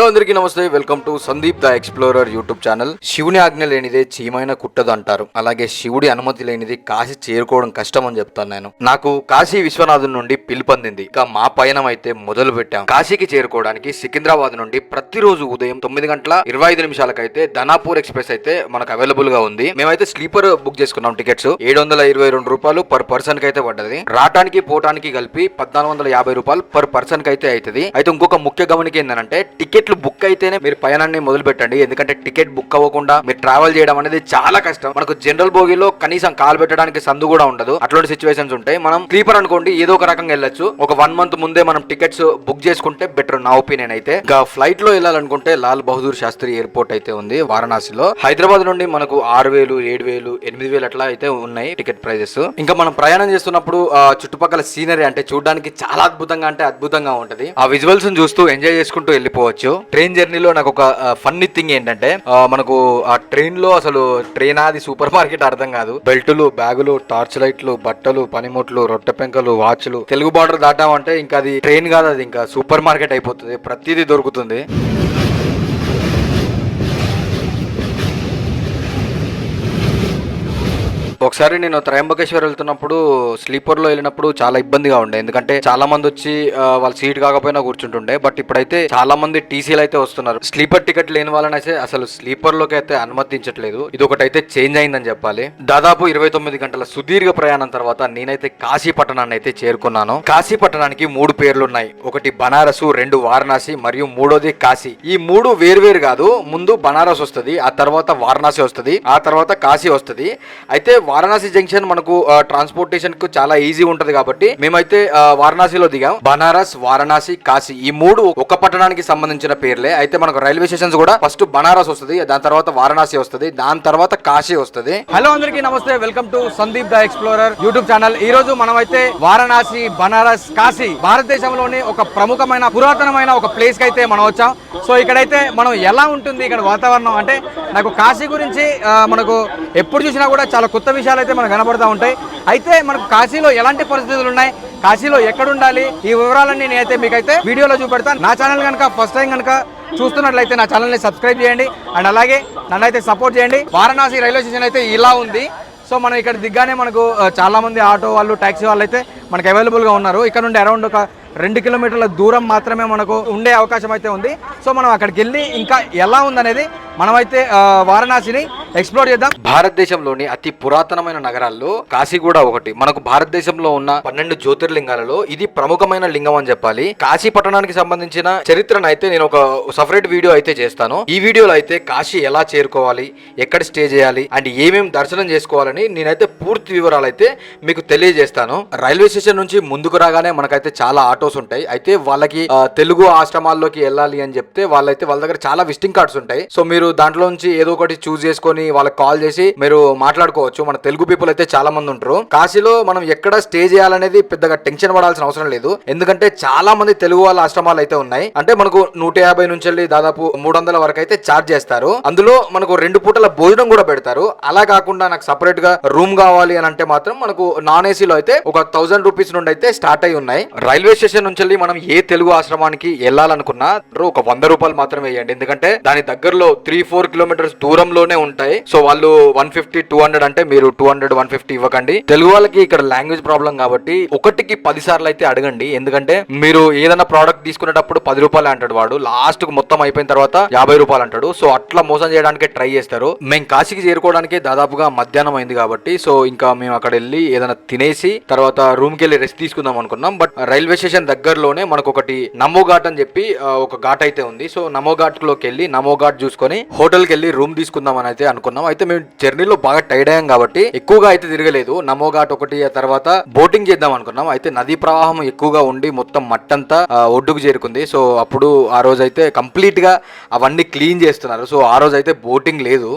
Hello అందరికీ నమస్తే. Welcome to Sandeep the explorer YouTube channel. శివుని ఆజ్ఞ లేనిదే చీమైన కుట్టదు అంటారు అలాగే శివుడి అనుమతి లేనిది కాశీ చేరుకోవడం కష్టం అని చెప్తాను నేను. నాకు కాశీ విశ్వనాథుని నుండి పిలుపొందింది. ఇక మా పయనం అయితే మొదలు పెట్టాం. కాశీకి చేరుకోవడానికి సికింద్రాబాద్ నుండి ప్రతిరోజు ఉదయం తొమ్మిది గంటల ఇరవై ఐదు నిమిషాలకైతే ధనాపూర్ ఎక్స్ప్రెస్ అయితే మనకు అవైలబుల్గా ఉంది. మేమైతే స్లీపర్ బుక్ చేసుకున్నాం టికెట్స్. ఏడు వందల ఇరవై రెండు రూపాయలు పర్ పర్సన్కి అయితే పడ్డది. రావడానికి పోవటానికి కలిపి పద్నాలుగు వందల యాభై రూపాయలు పర్ పర్సన్కి అయితే అవుతుంది. అయితే ఇంకొక ముఖ్య గమనిక ఏంటంటే టికెట్లు బుక్ అయితేనే మీరు పయనాన్ని మొదలు పెట్టండి ఎందుకంటే టికెట్ బుక్ అవ్వకుండా మీరు ట్రావెల్ చేయడం అనేది చాలా కష్టం. మనకు జనరల్ బోగిలో కనీసం కాల్ పెట్టడానికి సందు కూడా ఉండదు. అట్లాంటి సిచ్యువేషన్స్ ఉంటాయి. మనం స్లీపర్ అనుకోండి ఏదో ఒక రకంగా వెళ్ళొచ్చు. ఒక వన్ మంత్ ముందే మనం టికెట్స్ బుక్ చేసుకుంటే బెటర్ నా ఒపీనియన్ అయితే. ఇంకా ఫ్లైట్లో వెళ్ళాలనుకుంటే లాల్ బహదూర్ శాస్త్రి ఎయిర్పోర్ట్ అయితే ఉంది వారణాసిలో. హైదరాబాద్ నుండి మనకు ఆరు వేలు ఏడు వేలు ఎనిమిది వేలు అట్లా అయితే ఉన్నాయి టికెట్ ప్రైజెస్. ఇంకా మనం ప్రయాణం చేస్తున్నప్పుడు ఆ చుట్టుపక్కల సీనరీ అంటే చూడడానికి చాలా అద్భుతంగా అంటే అద్భుతంగా ఉంటది. ఆ విజువల్స్ చూస్తూ ఎంజాయ్ చేసుకుంటూ వెళ్ళిపోవచ్చు. ట్రైన్ జర్నీలో నాకు ఒక ఫన్నీ థింగ్ ఏంటంటే మనకు ఆ ట్రైన్లో అసలు ట్రైన్ అది సూపర్ మార్కెట్ అర్థం కాదు. బెల్టులు బ్యాగులు టార్చ్ లైట్లు బట్టలు పనిముట్లు రొట్టె పెంకలు వాచ్లు. తెలుగు బార్డర్ దాటామంటే ఇంకా అది ట్రైన్ కాదు అది ఇంకా సూపర్ మార్కెట్ అయిపోతుంది. ప్రతిదీ దొరుకుతుంది. ఒకసారి నేను త్రయంబకేశ్వర్ వెళ్తున్నప్పుడు స్లీపర్లో వెళ్ళినప్పుడు చాలా ఇబ్బందిగా ఉండే. ఎందుకంటే చాలా మంది వచ్చి వాళ్ళ సీట్ కాకపోయినా కూర్చుంటుండే. బట్ ఇప్పుడైతే చాలా మంది టీసీలు అయితే వస్తున్నారు. స్లీపర్ టికెట్ లేని వాళ్ళని అయితే అసలు స్లీపర్లోకి అయితే అనుమతించట్లేదు. ఇది ఒకటైతే చేంజ్ అయిందని చెప్పాలి. దాదాపు ఇరవై తొమ్మిది గంటల సుదీర్ఘ ప్రయాణం తర్వాత నేనైతే కాశీ పట్టణాన్ని అయితే చేరుకున్నాను. కాశీ పట్టణానికి మూడు పేర్లు ఉన్నాయి ఒకటి బనారసు రెండు వారణాసి మరియు మూడోది కాశీ. ఈ మూడు వేరువేరు కాదు. ముందు బనారస్ వస్తుంది ఆ తర్వాత వారణాసి వస్తుంది ఆ తర్వాత కాశీ వస్తుంది. అయితే వారణాసి జంక్షన్ మనకు ట్రాన్స్పోర్టేషన్కు చాలా ఈజీ ఉంటది కాబట్టి మేమైతే వారణాసిలో దిగాం. బనారస్ వారణాసి కాశీ ఈ మూడు ఒక పట్టణానికి సంబంధించిన పేర్లే. అయితే మనకు రైల్వే స్టేషన్స్ కూడా ఫస్ట్ బనారస్ వస్తుంది దాని తర్వాత వారణాసి వస్తుంది దాని తర్వాత కాశీ వస్తుంది. హలో అందరికీ నమస్తే welcome to Sandeep the explorer YouTube channel ఈ రోజు మనమైతే వారణాసి బనారస్ కాశీ భారతదేశంలోని ఒక ప్రముఖమైన పురాతనమైన ఒక ప్లేస్కి అయితే మనం వచ్చాం. సో ఇక్కడైతే మనం ఎలా ఉంటుంది ఇక్కడ వాతావరణం అంటే నాకు కాశీ గురించి మనకు ఎప్పుడు చూసినా కూడా చాలా కొత్త విషయాలు అయితే మనకు కనబడుతూ ఉంటాయి. అయితే మనకు కాశీలో ఎలాంటి పరిస్థితులు ఉన్నాయి? కాశీలో ఎక్కడ ఉండాలి ఈ వివరాలన్నీ నేనైతే మీకైతే వీడియోలో చూపెడతాను నా ఛానల్ కనుక ఫస్ట్ టైం కనుక చూస్తున్నట్లయితే నా ఛానల్ని సబ్స్క్రైబ్ చేయండి. అండ్ అలాగే నన్ను అయితే సపోర్ట్ చేయండి. వారణాసి రైల్వే స్టేషన్ అయితే ఇలా ఉంది. సో మనం ఇక్కడ దిగ్గానే మనకు చాలామంది చాలా మంది ఆటో వాళ్ళు ట్యాక్సీ వాళ్ళు అయితే మనకు అవైలబుల్గా ఉన్నారు. ఇక్కడ నుండి అరౌండ్ ఒక రెండు కిలోమీటర్ల దూరం మాత్రమే మనకు ఉండే అవకాశం అయితే ఉంది. సో మనం అక్కడికి వెళ్ళి ఇంకా ఎలా ఉందనేది మనమైతే వారణాసిని ఎక్స్ప్లోర్ చేద్దాం. భారతదేశంలోని అతి పురాతనమైన నగరాల్లో కాశీ కూడా ఒకటి. మనకు భారతదేశంలో ఉన్న పన్నెండు జ్యోతిర్లింగాలలో ఇది ప్రముఖమైన లింగం అని చెప్పాలి. కాశీ పట్టణానికి సంబంధించిన చరిత్రను అయితే నేను ఒక సపరేట్ వీడియో అయితే చేస్తాను. ఈ వీడియోలో అయితే కాశీ ఎలా చేరుకోవాలి ఎక్కడ స్టే చేయాలి అండ్ ఏమేమి దర్శనం చేసుకోవాలని నేనైతే పూర్తి వివరాలు అయితే మీకు తెలియజేస్తాను. రైల్వే స్టేషన్ నుంచి ముందుకు రాగానే మనకైతే చాలా ఆటోస్ ఉంటాయి. అయితే వాళ్ళకి తెలుగు ఆశ్రమాల్లోకి వెళ్ళాలి అని చెప్తే వాళ్ళైతే వాళ్ళ దగ్గర చాలా విజిటింగ్ కార్డ్స్ ఉంటాయి. సో మీరు దాంట్లో నుంచి ఏదో ఒకటి చూస్ చేసుకొని వాళ్ళకి కాల్ చేసి మీరు మాట్లాడుకోవచ్చు. మన తెలుగు పీపుల్ అయితే చాలా మంది ఉంటారు. కాశీలో మనం ఎక్కడ స్టే చేయాలనేది పెద్దగా టెన్షన్ పడాల్సిన అవసరం లేదు. ఎందుకంటే చాలా మంది తెలుగు వాళ్ళ ఆశ్రమాలు అయితే ఉన్నాయి. అంటే మనకు నూట యాభై నుంచి వెళ్ళి దాదాపు మూడు వందల వరకు అయితే చార్జ్ చేస్తారు. అందులో మనకు రెండు పూటల భోజనం కూడా పెడతారు. అలా కాకుండా నాకు సపరేట్గా రూమ్ కావాలి అని అంటే మాత్రం మనకు నాన్ ఏసీలో అయితే ఒక థౌసండ్ రూపీస్ నుండి అయితే స్టార్ట్ అయి ఉన్నాయి. రైల్వే స్టేషన్ నుంచి వెళ్ళి మనం ఏ తెలుగు ఆశ్రమానికి వెళ్ళాలనుకున్నా ఒక వంద రూపాయలు మాత్రమే వేయండి. ఎందుకంటే దాని దగ్గరలో త్రీ ఫోర్ కిలోమీటర్స్ దూరంలోనే ఉంటాయి. సో వాళ్ళు వన్ ఫిఫ్టీ టూ హండ్రెడ్ అంటే మీరు టూ హండ్రెడ్ వన్ ఫిఫ్టీ ఇవ్వకండి. తెలుగు వాళ్ళకి ఇక్కడ లాంగ్వేజ్ ప్రాబ్లం కాబట్టి ఒకటికి పది సార్లు అయితే అడగండి. ఎందుకంటే మీరు ఏదైనా ప్రోడక్ట్ తీసుకునేటప్పుడు పది రూపాయలు అంటాడు వాడు. లాస్ట్కు మొత్తం అయిపోయిన తర్వాత యాభై రూపాయలు అంటాడు. సో అట్లా మోసం చేయడానికి ట్రై చేస్తారు. మేము కాశీకి చేరుకోవడానికి దాదాపుగా మధ్యాహ్నం అయింది కాబట్టి సో ఇంకా మేము అక్కడ వెళ్ళి ఏదైనా తినేసి తర్వాత రూమ్కి వెళ్ళి రెస్ట్ తీసుకుందాం అనుకున్నాం. బట్ రైల్వే స్టేషన్ దగ్గరలోనే మనకు ఒకటి నమో ఘాట్ అని చెప్పి ఒక ఘాట్ అయితే ఉంది. సో నమో ఘాట్లోకి వెళ్ళి నమో ఘాట్ చూసుకొని హోటల్కి వెళ్ళి రూమ్ తీసుకుందాం అని అయితే అనుకున్నాం. అయితే మేము జర్నీలో బాగా టైర్డ్ అయ్యాం కాబట్టి ఎక్కువగా అయితే తిరగలేదు. నమో ఘాట్ ఒకటి తర్వాత బోటింగ్ చేద్దాం అనుకున్నాం. అయితే నదీ ప్రవాహం ఎక్కువగా ఉండి మొత్తం మట్టంతా ఒడ్డుకు చేరుకుంది. సో అప్పుడు ఆ రోజైతే కంప్లీట్గా కంప్లీట్గా అవన్నీ క్లీన్ చేస్తున్నారు. సో ఆ రోజు అయితే బోటింగ్ లేదు.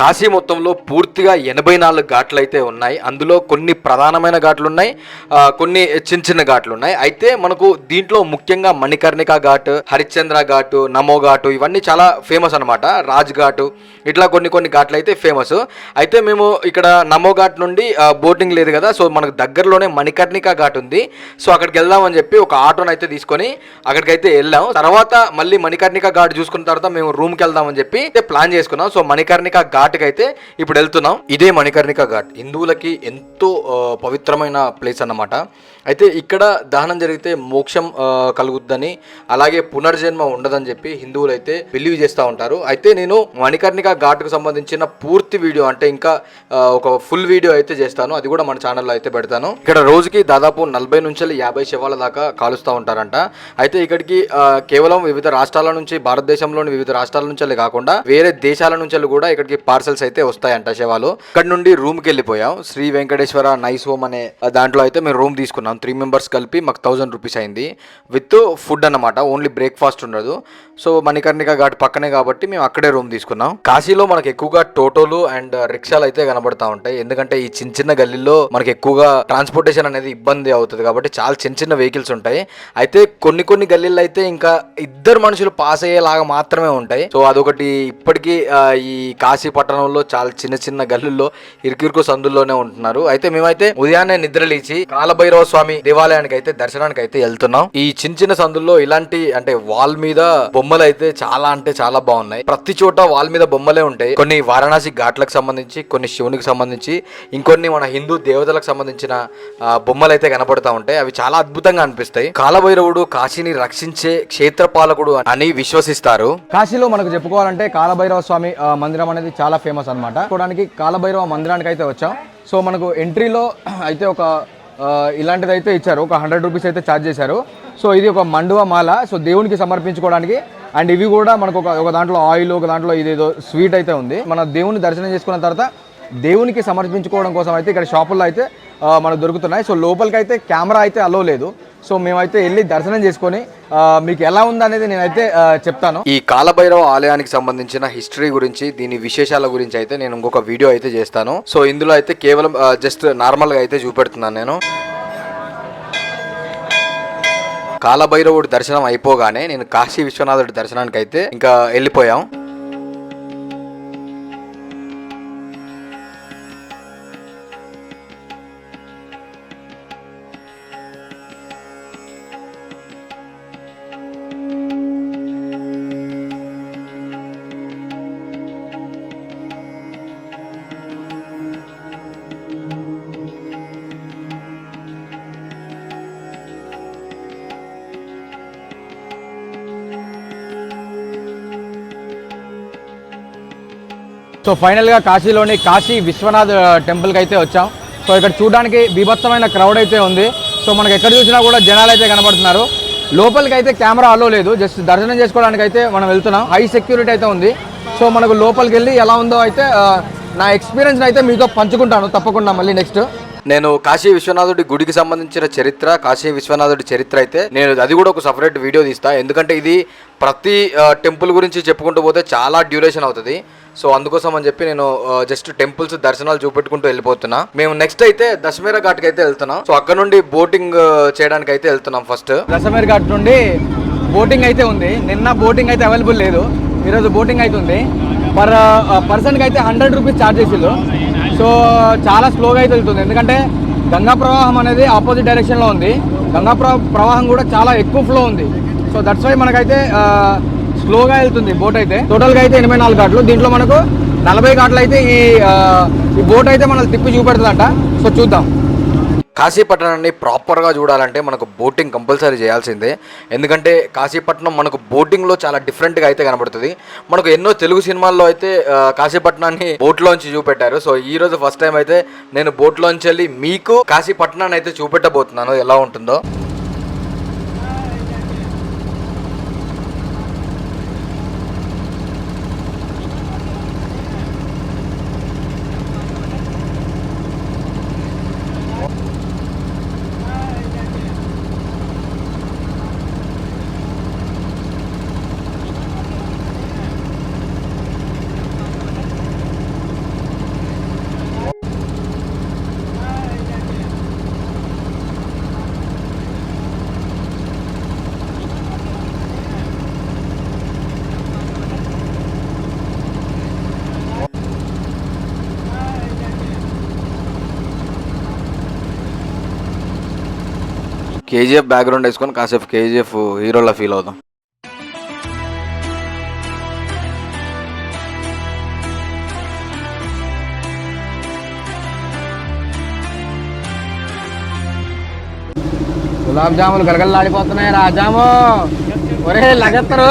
కాశీ మొత్తంలో పూర్తిగా ఎనభై నాలుగు ఘాట్లు అయితే ఉన్నాయి. అందులో కొన్ని ప్రధానమైన ఘాట్లు ఉన్నాయి కొన్ని చిన్న చిన్న ఘాట్లు ఉన్నాయి అయితే మనకు దీంట్లో ముఖ్యంగా మణికర్ణిక ఘాట్ హరిశ్చంద్ర ఘాటు నమో ఘాటు ఇవన్నీ చాలా ఫేమస్ అనమాట రాజ్ ఘాటు ఇట్లా కొన్ని కొన్ని ఘాట్లు అయితే ఫేమస్. అయితే మేము ఇక్కడ నమో ఘాట్ నుండి బోటింగ్ లేదు కదా సో మనకు దగ్గరలోనే మణికర్ణిక ఘాట్ ఉంది. సో అక్కడికి వెళ్దామని చెప్పి ఒక ఆటోని అయితే తీసుకొని అక్కడికైతే వెళ్ళాం. తర్వాత మళ్ళీ మణికర్ణిక ఘాట్ చూసుకున్న తర్వాత మేము రూమ్కి వెళ్దామని చెప్పి ప్లాన్ చేసుకున్నాం. సో మణికర్ణిక ఘాట్ అయితే ఇప్పుడు వెళ్తున్నాం. ఇదే మణికర్ణిక ఘాట్. హిందువులకి ఎంతో పవిత్రమైన ప్లేస్ అన్నమాట. అయితే ఇక్కడ దహనం జరిగితే మోక్షం కలుగుద్దని అలాగే పునర్జన్మ ఉండదని చెప్పి హిందువులు అయితే బిలీవ్ చేస్తూ ఉంటారు. అయితే నేను మణికర్ణిక ఘాట్కు సంబంధించిన పూర్తి వీడియో అంటే ఇంకా ఒక ఫుల్ వీడియో అయితే చేస్తాను. అది కూడా మన ఛానల్లో అయితే పెడతాను. ఇక్కడ రోజుకి దాదాపు నలభై నుంచి యాభై శవాల దాకా కాలుస్తూ ఉంటారంట. అయితే ఇక్కడికి కేవలం వివిధ రాష్ట్రాల నుంచి భారతదేశంలోని వివిధ రాష్ట్రాల నుంచి కాకుండా వేరే దేశాల నుంచి కూడా ఇక్కడికి పార్సల్స్ అయితే వస్తాయంట శవాలు. ఇక్కడ నుండి రూమ్కి వెళ్ళిపోయాం. శ్రీ వెంకటేశ్వర నైస్ హోమ్ అనే దాంట్లో అయితే మేము రూమ్ తీసుకున్నాం. త్రీ మెంబర్స్ కలిపి మాకు థౌజండ్ రూపీస్ అయింది. విత్ ఫుడ్ అన్నమాట. ఓన్లీ బ్రేక్ఫాస్ట్ ఉండదు. సో మణికర్ణిక ఘాట్ పక్కనే కాబట్టి మేము అక్కడే రూమ్ తీసుకున్నాం. కాశీలో మనకు ఎక్కువగా టోటోలు అండ్ రిక్షాలు అయితే కనబడతా ఉంటాయి. ఎందుకంటే ఈ చిన్న చిన్న గల్లీల్లో మనకి ఎక్కువగా ట్రాన్స్పోర్టేషన్ అనేది ఇబ్బంది అవుతుంది కాబట్టి చాలా చిన్న చిన్న వెహికల్స్ ఉంటాయి. అయితే కొన్ని కొన్ని గల్లీలు అయితే ఇంకా ఇద్దరు మనుషులు పాస్ అయ్యేలాగా మాత్రమే ఉంటాయి. సో అదొకటి. ఇప్పటికీ ఈ కాశీ పట్టణంలో చాలా చిన్న చిన్న గల్లుల్లో ఇరుకిరుకు సందుల్లోనే ఉంటున్నారు. అయితే మేమైతే ఉదయాన్నే నిద్రలేచి కాలభైరవ స్వామి దేవాలయానికి అయితే దర్శనానికి అయితే వెళ్తున్నాం. ఈ చిన్న చిన్న సందుల్లో ఇలాంటి అంటే వాల్ మీద బొమ్మలు అయితే చాలా అంటే చాలా బాగున్నాయి. ప్రతి చోట వాల్ మీద బొమ్మలే ఉంటాయి. కొన్ని వారణాసి ఘాట్లకు సంబంధించి కొన్ని శివునికి సంబంధించి ఇంకొన్ని మన హిందూ దేవతలకు సంబంధించిన బొమ్మలు అయితే కనపడతా ఉంటాయి. అవి చాలా అద్భుతంగా అనిపిస్తాయి. కాలభైరవుడు కాశీని రక్షించే క్షేత్రపాలకుడు అని విశ్వసిస్తారు. కాశీలో మనకు చెప్పుకోవాలంటే కాలభైరవ స్వామి మందిరం అనేది చాలా ఫేమస్ అనమాట చూడడానికి కాలభైరవ మందిరానికి అయితే వచ్చాం. సో మనకు ఎంట్రీలో అయితే ఒక ఇలాంటిది అయితే ఇచ్చారు. ఒక హండ్రెడ్ రూపీస్ అయితే ఛార్జ్ చేశారు. సో ఇది ఒక మండువ మాల. సో దేవునికి సమర్పించుకోవడానికి అండ్ ఇవి కూడా మనకు ఒక ఒక దాంట్లో ఆయిల్ ఒక దాంట్లో ఇదేదో స్వీట్ అయితే ఉంది. మన దేవుని దర్శనం చేసుకున్న తర్వాత దేవునికి సమర్పించుకోవడం కోసం అయితే ఇక్కడ షాపుల్లో అయితే మనకు దొరుకుతున్నాయి. సో లోపలికి అయితే కెమెరా అయితే అలో లేదు. సో మేమైతే వెళ్ళి దర్శనం చేసుకొని మీకు ఎలా ఉందనేది నేనైతే చెప్తాను. ఈ కాలభైరవ ఆలయానికి సంబంధించిన హిస్టరీ గురించి దీని విశేషాల గురించి అయితే నేను ఇంకొక వీడియో అయితే చేస్తాను. సో ఇందులో అయితే కేవలం జస్ట్ నార్మల్గా అయితే చూపెడుతున్నాను నేను. కాలభైరవుడి దర్శనం అయిపోగానే నేను కాశీ విశ్వనాథుడి దర్శనానికి అయితే ఇంకా వెళ్ళిపోయాం. సో ఫైనల్గా కాశీలోని కాశీ విశ్వనాథ్ టెంపుల్కి అయితే వచ్చాం. సో ఇక్కడ చూడడానికి బీభత్సమైన క్రౌడ్ అయితే ఉంది. సో మనకు ఎక్కడ చూసినా కూడా జనాలు అయితే కనబడుతున్నారు. లోపలికి అయితే కెమెరా అలో లేదు. జస్ట్ దర్శనం చేసుకోవడానికి అయితే మనం వెళ్తున్నాం. హై సెక్యూరిటీ అయితే ఉంది. సో మనకు లోపలికి వెళ్ళి ఎలా ఉందో అయితే నా ఎక్స్పీరియన్స్ అయితే మీతో పంచుకుంటాను. తప్పకుండా మళ్ళీ నెక్స్ట్ నేను కాశీ విశ్వనాథుడి గుడికి సంబంధించిన చరిత్ర కాశీ విశ్వనాథుడి చరిత్ర అయితే నేను అది కూడా ఒక సపరేట్ వీడియో తీస్తాను ఎందుకంటే ఇది ప్రతి టెంపుల్ గురించి చెప్పుకుంటూ పోతే చాలా డ్యూరేషన్ అవుతుంది. సో అందుకోసం అని చెప్పి నేను జస్ట్ టెంపుల్స్ దర్శనాలు చూపెట్టుకుంటూ వెళ్ళిపోతున్నా. మేము నెక్స్ట్ అయితే దశమేర ఘాట్కి అయితే వెళ్తున్నాం. సో అక్కడ నుండి బోటింగ్ చేయడానికి అయితే వెళ్తున్నాం ఫస్ట్ దశమేర ఘాట్ నుండి బోటింగ్ అయితే ఉంది. నిన్న బోటింగ్ అయితే అవైలబుల్ లేదు. ఈరోజు బోటింగ్ అయితే ఉంది. పర్ పర్సన్కి అయితే హండ్రెడ్ రూపీస్ ఛార్జ్ చేసిండు సో చాలా స్లోగా అయితే వెళ్తుంది. ఎందుకంటే గంగా ప్రవాహం అనేది ఆపోజిట్ డైరెక్షన్లో ఉంది. గంగా ప్రవాహం కూడా చాలా ఎక్కువ ఫ్లో ఉంది. సో దట్స్ వై మనకైతే స్లోగా వెళ్తుంది బోట్ అయితే. టోటల్గా అయితే ఎనభై నాలుగు ఘాట్లు. దీంట్లో మనకు నలభై ఘాట్లు అయితే ఈ ఈ బోట్ అయితే మనల్ని తిప్పి చూపెడుతుందంట. సో చూద్దాం. కాశీపట్నాన్ని ప్రాపర్గా చూడాలంటే మనకు బోటింగ్ కంపల్సరీ చేయాల్సిందే. ఎందుకంటే కాశీపట్నం మనకు బోటింగ్లో చాలా డిఫరెంట్గా అయితే కనబడుతుంది. మనకు ఎన్నో తెలుగు సినిమాల్లో అయితే కాశీపట్నాన్ని బోట్లోంచి చూపెట్టారు. సో ఈ రోజు ఫస్ట్ టైం అయితే నేను బోట్లోంచి వెళ్ళి మీకు కాశీపట్నాన్ని అయితే చూపెట్టబోతున్నాను. ఎలా ఉంటుందో. కేజీఎఫ్ బ్యాక్గ్రౌండ్ వేసుకొని కాసేపు కేజీఎఫ్ హీరోలా ఫీల్ అవుదాం. గులాబ్ జాములు గలగలలాడిపోతున్నాయి రాజాము ఒరే లగత్తరు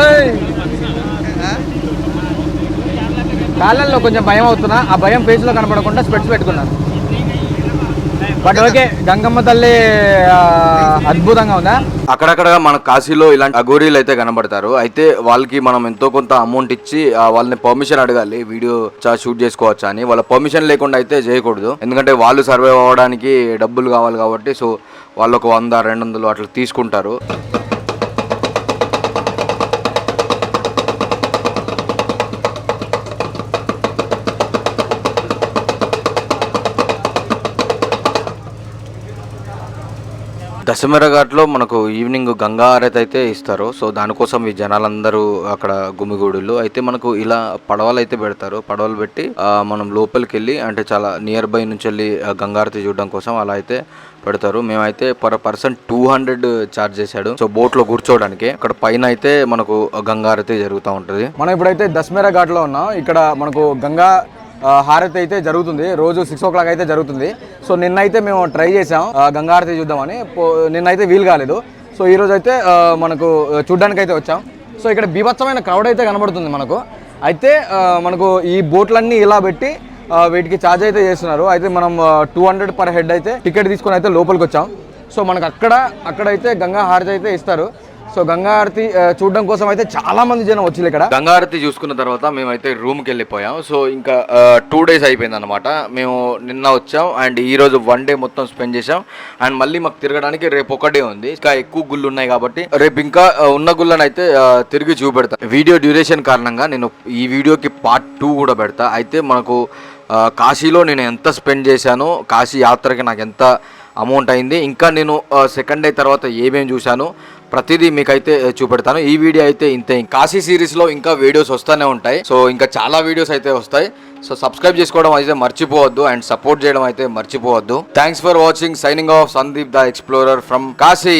కాళ్ళల్లో కొంచెం భయం అవుతున్నా. ఆ భయం ఫేస్లో కనపడకుండా స్పెట్స్ పెట్టుకున్నాను. బట్ ఓకే గంగమ్మ తల్లి అద్భుతంగా ఉందా? అక్కడక్కడ మన కాశీలో ఇలాంటి అఘోరీలు అయితే కనబడతారు. అయితే వాళ్ళకి మనం ఎంతో కొంత అమౌంట్ ఇచ్చి వాళ్ళని పర్మిషన్ అడగాలి. వీడియో షూట్ చేసుకోవచ్చా అని. వాళ్ళ పర్మిషన్ లేకుండా అయితే చేయకూడదు. ఎందుకంటే వాళ్ళు సర్వైవ్ అవ్వడానికి డబ్బులు కావాలి కాబట్టి సో వాళ్ళు ఒక వంద రెండు వందలు అట్లా తీసుకుంటారు. దశమెర ఘాట్లో మనకు ఈవినింగ్ గంగా హారతి అయితే ఇస్తారు. సో దానికోసం ఈ జనాలందరూ అక్కడ గుమిగూడులు అయితే మనకు ఇలా పడవలు అయితే పెడతారు. పడవలు పెట్టి మనం లోపలికి వెళ్ళి అంటే చాలా నియర్ బై నుంచి వెళ్ళి గంగారతి చూడడం కోసం అలా అయితే పెడతారు. మేమైతే per person two hundred charge చేశాడు. సో బోట్లో కూర్చోవడానికి అక్కడ పైన అయితే మనకు గంగారతి జరుగుతూ ఉంటది. మనం ఇప్పుడైతే దశమేర ఘాట్లో ఉన్నాం. ఇక్కడ మనకు గంగా హారతి అయితే జరుగుతుంది. రోజు సిక్స్ ఓ క్లాక్ అయితే జరుగుతుంది. సో నిన్నైతే మేము ట్రై చేసాం గంగారతి గంగా హారతి చూద్దామని. పో- నిన్నైతే వీలు కాలేదు. సో ఈ అయితే మనకు చూడ్డానికి అయితే వచ్చాం. సో ఇక్కడ బీభత్సమైన క్రౌడ్ అయితే కనబడుతుంది మనకు. అయితే మనకు ఈ బోట్లన్నీ ఇలా పెట్టి వీటికి ఛార్జ్ అయితే చేస్తున్నారు. అయితే మనం టూ హండ్రెడ్ పర్ హెడ్ అయితే టికెట్ తీసుకొని అయితే లోపలికి వచ్చాం. సో మనకు అక్కడ అక్కడైతే గంగా హారతి అయితే ఇస్తారు. సో గంగారతి చూడడం కోసం అయితే చాలా మంది జనం వచ్చింది ఇక్కడ. గంగారతి చూసుకున్న తర్వాత మేమైతే రూమ్కి వెళ్ళిపోయాం. సో ఇంకా టూ డేస్ అయిపోయింది అనమాట మేము నిన్న వచ్చాం అండ్ ఈ రోజు వన్ డే మొత్తం స్పెండ్ చేసాం అండ్ మళ్ళీ మాకు తిరగడానికి రేపు ఒక డే ఉంది. ఇంకా ఎక్కువ గుళ్ళు ఉన్నాయి కాబట్టి రేపు ఇంకా ఉన్న గుళ్ళని అయితే తిరిగి చూపెడతా. వీడియో డ్యూరేషన్ కారణంగా నేను ఈ వీడియోకి పార్ట్ టూ కూడా పెడతా. అయితే మనకు కాశీలో నేను ఎంత స్పెండ్ చేశానో కాశీ యాత్రకి నాకు ఎంత అమౌంట్ అయింది. ఇంకా నేను సెకండ్ డే తర్వాత ఏమేమి చూశాను ప్రతిదీ మీకైతే చూపెడతాను. ఈ వీడియో అయితే ఇంతే. కాశీ సిరీస్లో ఇంకా వీడియోస్ వస్తూనే ఉంటాయి. సో ఇంకా చాలా వీడియోస్ అయితే వస్తాయి. సో సబ్స్క్రైబ్ చేసుకోవడం అయితే మర్చిపోవద్దు. అండ్ సపోర్ట్ చేయడం అయితే మర్చిపోవద్దు. Thanks for watching signing off Sandeep the explorer from Kashi